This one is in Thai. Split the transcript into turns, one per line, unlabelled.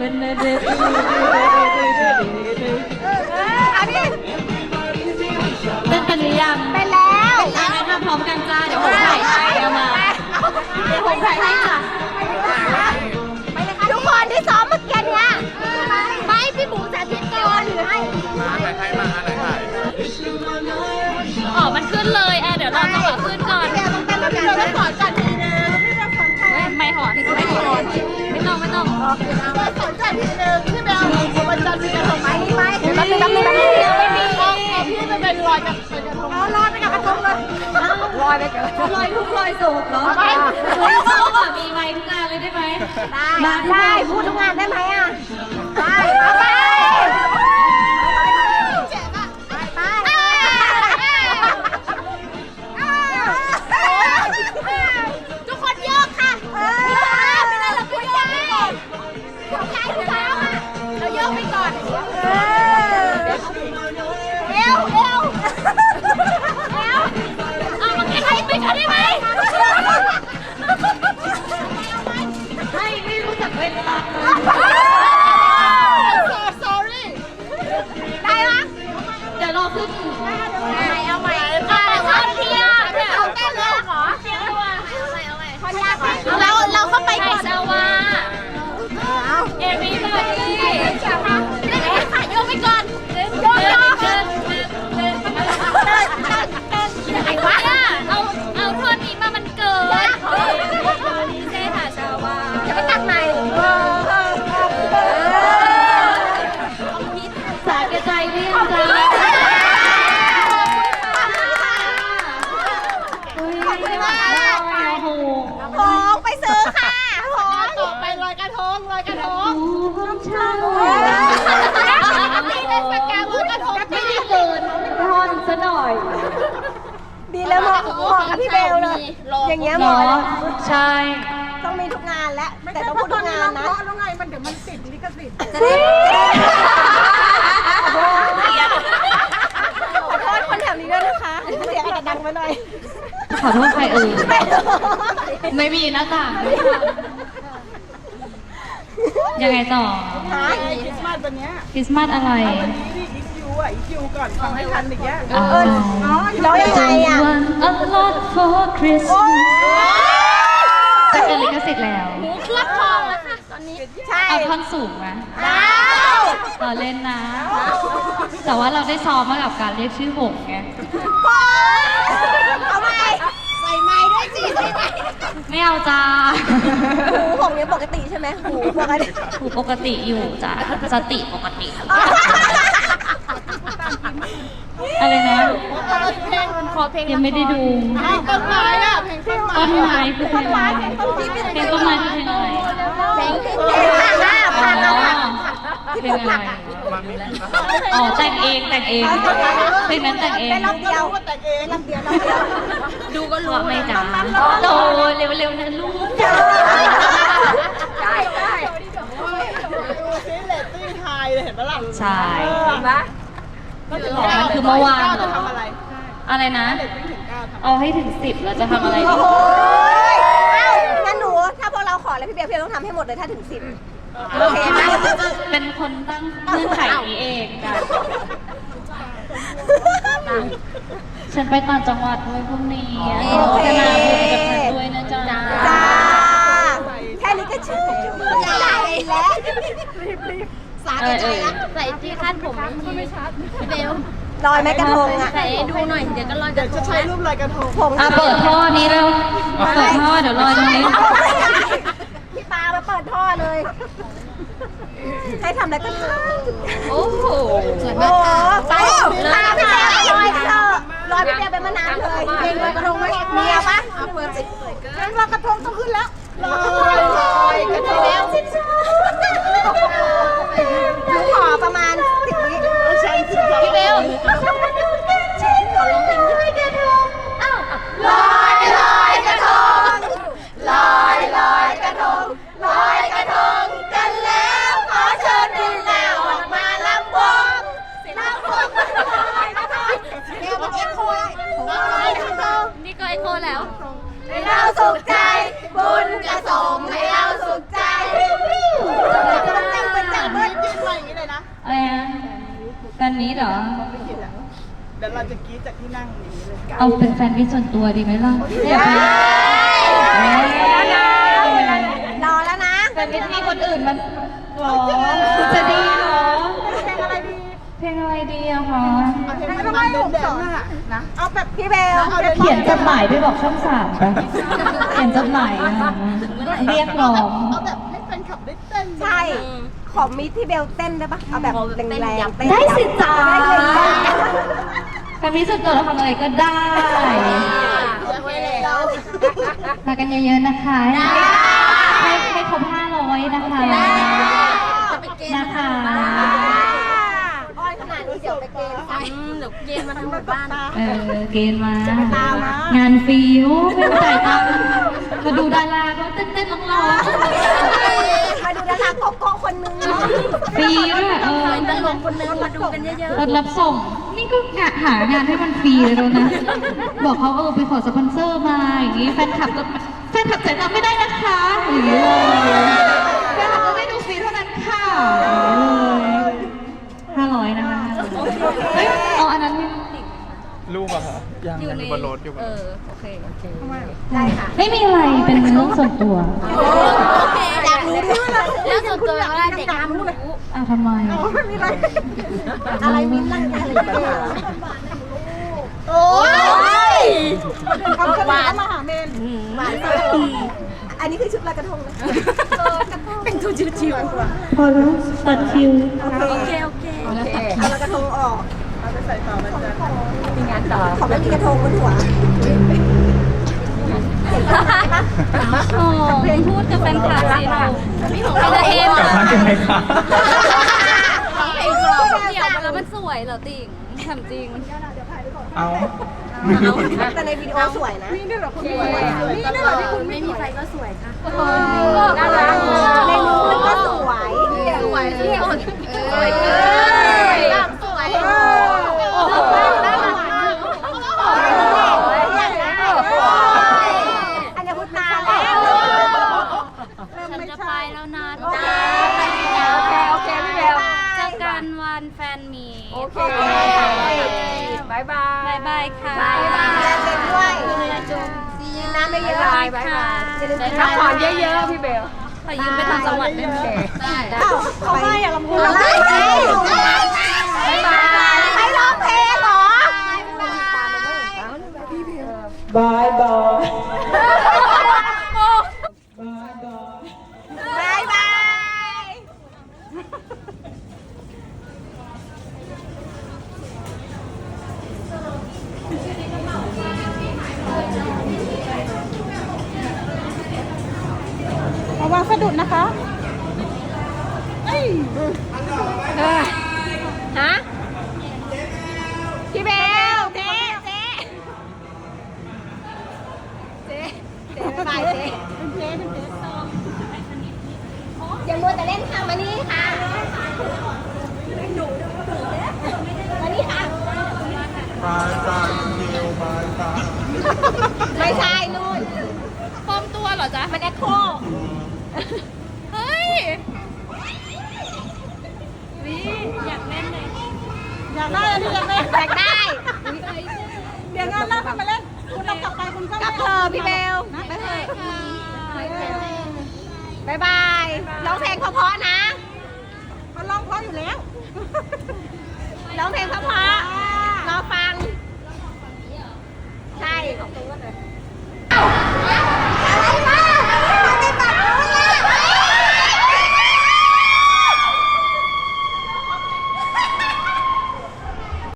บันเนเดบันเนเด
อันนี้
เต้นกันหรือยัง
ไปแล้ว
อะงั้นทำพร้อมกันจ้า เดี๋ยวผมถ่ายให้เอามา เดี๋ยวผมถ่ายให้จ้ะ
ทุกคนที่ซ้อมเมื่อกี้เนี่ยไม่พี่หมูสาธิตก่อนให้
มาไหนใครมาไหนถ่าย
อ๋อ มันขึ้นเลยอะเดี๋ยวรอจังหวะขึ้นก่อน
อง
ไม่ต้อง
สนใจทีนึงพี่เบลวันจันทร์มีกระทงไหมไม่เดี๋ยวแป๊บนึงแป๊บนึงแป๊บนึงยังไม่มีพี่ไปเป็นลอยกับเป็นกระทงอ๋อลอยไปกับกระทงเลยลอยไปกับกระทง
ลอยทุกลอยโศกเหรอ
ไป
เฮ้ยโศกอะมีไมค์ทุกงานเลยได้ไหม
ได้ได้พูดทุกงานได้ไหมอะได้ไป ให้
ไม่รู้จักเวลา สาแก่ใจเรียงจ้าอุ้ย
ขอบคุณมาก
โอ้โห
ทองไปซื้อค่ะทองต่อไปลอยกระทงลอยกระทง
ห้องเช่า
ไม่ได้สแกนลอยกระทง
ไม่ได้เกินท่อนซะหน่อย
ดีแล้วเหมาะเหมาะกับพี่เบลเลย อย่างเงี้ยเห
เนา
มาะะ
ใช่
ต้องมีทุกงานแล้วแต่ต้องพูดทุกงานนะ
แล้วไงมันเดี๋ยวมันติดลิขสิทธิ์
จะได้ขอโทษคนแถวนี้ด้วยนะคะ เสียงอาจจะดังไปหน่อย
ขอโทษใครเอ่ย
ไม่รู้
ไม่มีหน้าต่างด้วยค่ะยังไงต่อ
หา
คริสต์มาสวันเนี้ย
คริสต์มาสอะไร
วันนี้นี่อีคิวอะอีคิวก่อนฟังให้ทันอีกแยะ
อ๋อ
แล้วยังไงอะ
A lot for Christmas จะเกิดลิขสิทธิ์แล้ว
รับทองแล้วค่ะตอนนี้ใช่
เอาท่อนสูงนะ
ดาว
เราเล่นนะ แต่ว่าเราได้ซ้อมมากับการเรียกชื่อหงไง
เอาไหมใส่ไม้ด้วยสิใส่ไม้
ไม่เอาจ้า
หูของเนี้ยปกติใช่ไหมหูปกติ
ถูกปกติอยู่จ้าสติปกติ อะไรนะ
ขอเพลง
ยังไม่ได้ดู
ต้นไม้อะเพลงต้นไม้
ต้นไม้คือเพลงอะไรเพลงต้นไม้คือเพลงอะไร
เพลงเพลงผ่านหน้า
อ๋อ
ผ่านหน้า
เพลงอะไรอ๋อแต่งเองแต่งเองเพลงนั้นแต่งเอง
เป็นรอบเดียว
แต่งเอง
รอบเดียวรอบเดียว
ดูก็รู้ไหมจ๊ะโตเร็วๆนะลูก
ใช่ใช่
ดูซิเลตติ้งไฮเลยเห็นปะล่ะ
ใช่
เห็นปะ
มันคือเมื่อวาน
จะทำอะไร
อะไรนะ
เลตติ้งถึงเก้าทำ
เอาให้ถึงสิบเราจะทำอะไร
โอ้
ดี
โหเอ้างั้นหนู ถ้าพวกเราขอแล้วพี่เบียร์พี่เบียร์ต้องทำให้หมดเลยถ้าถึงสิบโอเคไหม
เป็นคนตั้งเงื่อนไขนี้เองจ้ะฉันไปต่างจังหวัดด้วยพรุ่งนี้โฆษณาบุญกับฉันด้วยนะจ๊ะ
จ้า แค่นี้ก็ชื่อใจแล้ว สา
เอ
แก่
อ
ใจ
เออ
แล้ว
ใส่ที่คาดผมไม่ชัดพี่เบล
ลอยไม้กระทงอะ
ใส่ให้ดูหน่อย เดี๋ยวก็ลอยก
เดี๋ย
ระ
ว
ท
จะ
ง
ใช้
แล้ว
รูปลอยกระทง
ผม
อะเปิดท่อนี้เร็วเปิดท่อเดี๋ยวลอยตรงนี้
พี่ปามาเปิดท่อเลยให้ทำอะไรก็ทำ
โอ้โห
โอ้ไปพี่ปาพี่เบียร์ลอยเถอะลอยพี่เบียร์เป็นมานานเลยเพลงลอยกระทงไหมมีเอาปะเปิดสิ
งั้นลอยกระทงต้องขึ้นแล้วลอย
ลอยกระทงแล้ว นี่ก็ไอโคแล้ว
ให้
เราสุขใจ บุญกระสมให้เราสุขใจมันจังเป็นจังเบิ้ลยืนไว้อย่างนี้เลยนะอะไรนะตอน
นี้เหรอ เดี๋ยว
เราจะกรี๊
ดจากที่นั่งนี้เลย
เอาเป็นแฟนวิส่วนตัวดีไหมล่ะ
รอแล้วนะ
แต่ไม่มีคนอื่นมันรอจะดีเหรอ
ดี
อะคะ
เอาเพลงมันมันเด่นๆน่ะนะเอาแบบ
พี่เบล
เอาเด่นๆ
เขียนจดหมายไปบอกช่องสามไปเขียนจดหมายอะเรียกร้อง
เอาแบบให้แฟนคลับได้เต้น
ใช่ขอมีพี่เบลเต้นได้ปะเอาแบบแรงๆเต้น
ได้สิจ้า
ได้เลยจ้า
แฟนมิตรส่วนตัวเราทำอะไรก็ได้มากันเยอะๆนะคะ ให้ให้ครบห้าร้อยนะคะ
จะไปเกณฑ์
นะคะ
อ้อยขนาดนี้เดี๋ยวไปเกณฑ์
อืมเดี๋ยวเกณฑ์มาทั้งหมู่บ้าน
เออเกณฑ์มา
ตามนะ
งานฟรีโอ้ไม่ต้องจ่ายตังค์มาดูดาราก็เต้นๆร้อง
มาดูดาราโกโก้คนนึงเนาะ
ๆฟรีด้วยเออ
ตลกคนนึงมาดูกันเยอะ
รถรับส่ง นี่ก็งานหางานให้มันฟรีเลยแล้วนะ บอกเขาเออไปขอสปอนเซอร์มาอย่างนี้แฟนคลับก็แฟนคลับจ่ายตังค์ไม่ได้นะคะอย่างนี้เลยแฟนคลับก็ไม่ดูฟรีเท่านั้นค่ะห้าร้อยนะคะ เฮ้ยเอาอันนั้นให้
ลูกอะค่ะยัง
ๆอยู่
ยัง
ใน
อยู่บนรถอยู่บน
เอ
รถ
อโอเคโอเค
ได้ค่ะ
ไม่มีอะไรเป็นเรื่องส่วนตัว
โอเคอยากรู้ด้วยแล้วส่วนตัวอะไรเด็กห้ามรู้
อ้าวทำไม
ไม่มีอะไร
อะไรมิ้นท์นั่งแกอะไรกันมา
โอ้ยคำข
ห
วาวา
น
นมาหาเมน
หวานสุดอันนี้คือชุดลอยกระทงนะ
เป็นตัวจิ๋ว
พอแล้วตัดคิว
ๆโอเคโอเค
เอาลอยกระทงออก
เอาไปใส่ต่อมันจะ
มีงานต่อ
ขอไม่มีกระทงบนหัว
โอ้เพลงพูดกับแฟนคลับสิค่ะ
พี่ของใครละเอ็ม
กลับบ้านยังไงคะ
เพลงกรอบเดี่ยวมาแล้วมันสวยเหรอติ่งถามจริง
เอา
แต่ในวิดีโอสวยนะ
นี่นี่เหรอคุณสวยนี่นี่เหรอที่คุณ
ไม่มีใครก็สวยค่ะ
น่ารักในนู้นก็สวย
สวยที่สุดสวยเกินสวย
โอ้โหน่ารักมากอันนี้พูดนานแล้ว
ฉันจะไปแล้วนะ
โอเค
จ้า
โอเคโอเคพี่เบล
เจอกัน วันแฟนมีต
โอเค
บายบายบายบายค่ะ
บายบายเป็นด้วยกินน้ำไม่เยอะ
บายบายค่ะ
อย่าลืมกิน
พักผ่อน
เยอะ
เยอะๆ พี่เบล ขอยืมไปทำจังหวัดได้ไหม ได้ได้
เขาให้อะลำพูน
อะไร
สะดุดนะคะเอ้ย
ฮะพี่เบลเจ๊เจ๊เจ๊เจ๊บ๊ายบายเจ๊
เป็นเพลงเป็นเพลง
อย่ามัวแต่เล่นค่ะมานี่ค่ะมานี่ค่ะ
บายบายเดียวบายบาย
ไม่ใช่นู่น
ปลอมตัวเหรอจ๊ะ
มันแอคโค
เฮ้ยวิอยากเล่นเลย
อยากได้อันนี้อยากได้
อยากได้
เดี๋ยวงานหน้าคุณมาเล่น คุณต้องกลับไปคุณก็
กลับเธอะพี่เบลไปเถอะบ๊ายบาย ร้องเพลงเพราะๆนะ